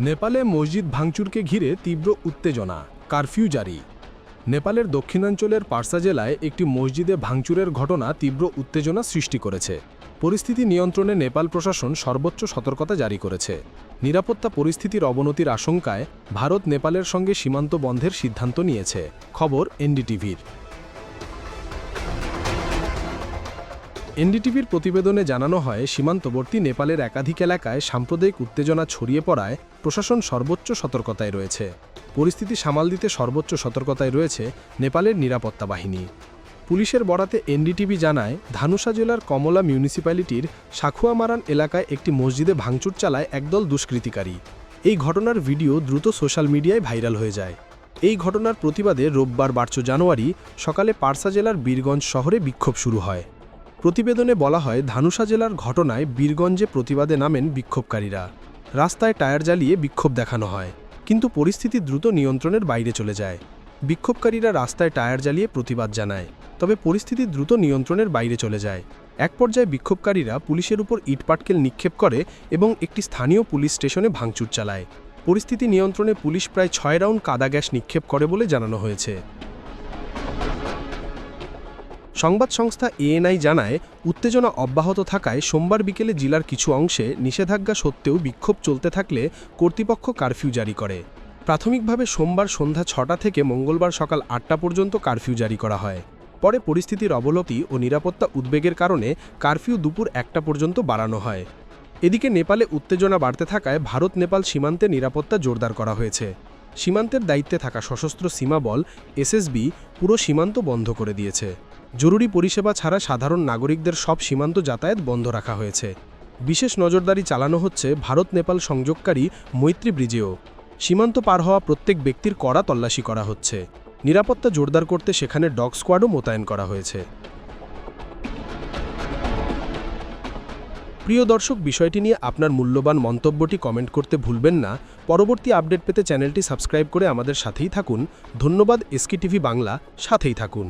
নেপালে মসজিদ ভাঙচুরকে ঘিরে তীব্র উত্তেজনা, কারফিউ জারি। নেপালের দক্ষিণাঞ্চলের পার্সা জেলায় একটি মসজিদে ভাঙচুরের ঘটনা তীব্র উত্তেজনা সৃষ্টি করেছে। পরিস্থিতি নিয়ন্ত্রণে নেপাল প্রশাসন সর্বোচ্চ সতর্কতা জারি করেছে। নিরাপত্তা পরিস্থিতির অবনতির আশঙ্কায় ভারত নেপালের সঙ্গে সীমান্ত বন্ধের সিদ্ধান্ত নিয়েছে। খবর এনডিটিভির। এনডিটিভির প্রতিবেদনে জানানো হয়, সীমান্তবর্তী নেপালের একাধিক এলাকায় সাম্প্রদায়িক উত্তেজনা ছড়িয়ে পড়ায় প্রশাসন সর্বোচ্চ সতর্কতায় রয়েছে। পরিস্থিতি সামাল দিতে সর্বোচ্চ সতর্কতায় রয়েছে নেপালের নিরাপত্তা বাহিনী। পুলিশের বরাতে এনডিটিভি জানায় ধানুষা জেলার কমলা মিউনিসিপ্যালিটির সাখুয়ামারান এলাকায় একটি মসজিদে ভাঙচুর চালায় একদল দুষ্কৃতিকারী। এই ঘটনার ভিডিও দ্রুত সোশ্যাল মিডিয়ায় ভাইরাল হয়ে যায়। এই ঘটনার প্রতিবাদে রোববার বারচো জানুয়ারি সকালে পার্সা জেলার বীরগঞ্জ শহরে বিক্ষোভ শুরু হয়। প্রতিবেদনে বলা হয় ধানুষা জেলার ঘটনায় বীরগঞ্জে প্রতিবাদে নামেন বিক্ষোভকারীরা। রাস্তায় টায়ার জ্বালিয়ে বিক্ষোভ দেখানো হয়, কিন্তু পরিস্থিতি দ্রুত নিয়ন্ত্রণের বাইরে চলে যায়। বিক্ষোভকারীরা রাস্তায় টায়ার জ্বালিয়ে প্রতিবাদ জানায়, তবে পরিস্থিতি দ্রুত নিয়ন্ত্রণের বাইরে চলে যায়। এক পর্যায়ে বিক্ষোভকারীরা পুলিশের উপর ইটপাটকেল নিক্ষেপ করে এবং একটি স্থানীয় পুলিশ স্টেশনে ভাঙচুর চালায়। পরিস্থিতি নিয়ন্ত্রণে পুলিশ প্রায় ছয় রাউন্ড কাদা গ্যাস নিক্ষেপ করে বলে জানানো হয়েছে। সংবাদ সংস্থা এএনআই জানায়, উত্তেজনা অব্যাহত থাকায় সোমবার বিকেলে জেলার কিছু অংশে নিষেধাজ্ঞা সত্ত্বেও বিক্ষোভ চলতে থাকলে কর্তৃপক্ষ কারফিউ জারি করে। প্রাথমিকভাবে সোমবার সন্ধ্যা ছটা থেকে মঙ্গলবার সকাল আটটা পর্যন্ত কারফিউ জারি করা হয়। পরে পরিস্থিতির অবলতি ও নিরাপত্তা উদ্বেগের কারণে কারফিউ দুপুর একটা পর্যন্ত বাড়ানো হয়। এদিকে নেপালে উত্তেজনা বাড়তে থাকায় ভারত, নেপাল সীমান্তে নিরাপত্তা জোরদার করা হয়েছে। সীমান্তের দায়িত্বে থাকা সশস্ত্র সীমাবল এসএসবি, পুরো সীমান্ত বন্ধ করে দিয়েছে। জরুরি পরিষেবা ছাড়া সাধারণ নাগরিকদের সব সীমান্ত যাতায়াত বন্ধ রাখা হয়েছে। বিশেষ নজরদারি চালানো হচ্ছে ভারত নেপাল সংযোগকারী মৈত্রী ব্রিজেও। সীমান্ত পার হওয়া প্রত্যেক ব্যক্তির কড়া তল্লাশি করা হচ্ছে। নিরাপত্তা জোরদার করতে সেখানে ডগ স্কোয়াডও মোতায়েন করা হয়েছে। প্রিয় দর্শক, বিষয়টি নিয়ে আপনার মূল্যবান মন্তব্যটি কমেন্ট করতে ভুলবেন না। পরবর্তী আপডেট পেতে চ্যানেলটি সাবস্ক্রাইব করে আমাদের সাথেই থাকুন। ধন্যবাদ এসকে টিভি বাংলা, সাথেই থাকুন।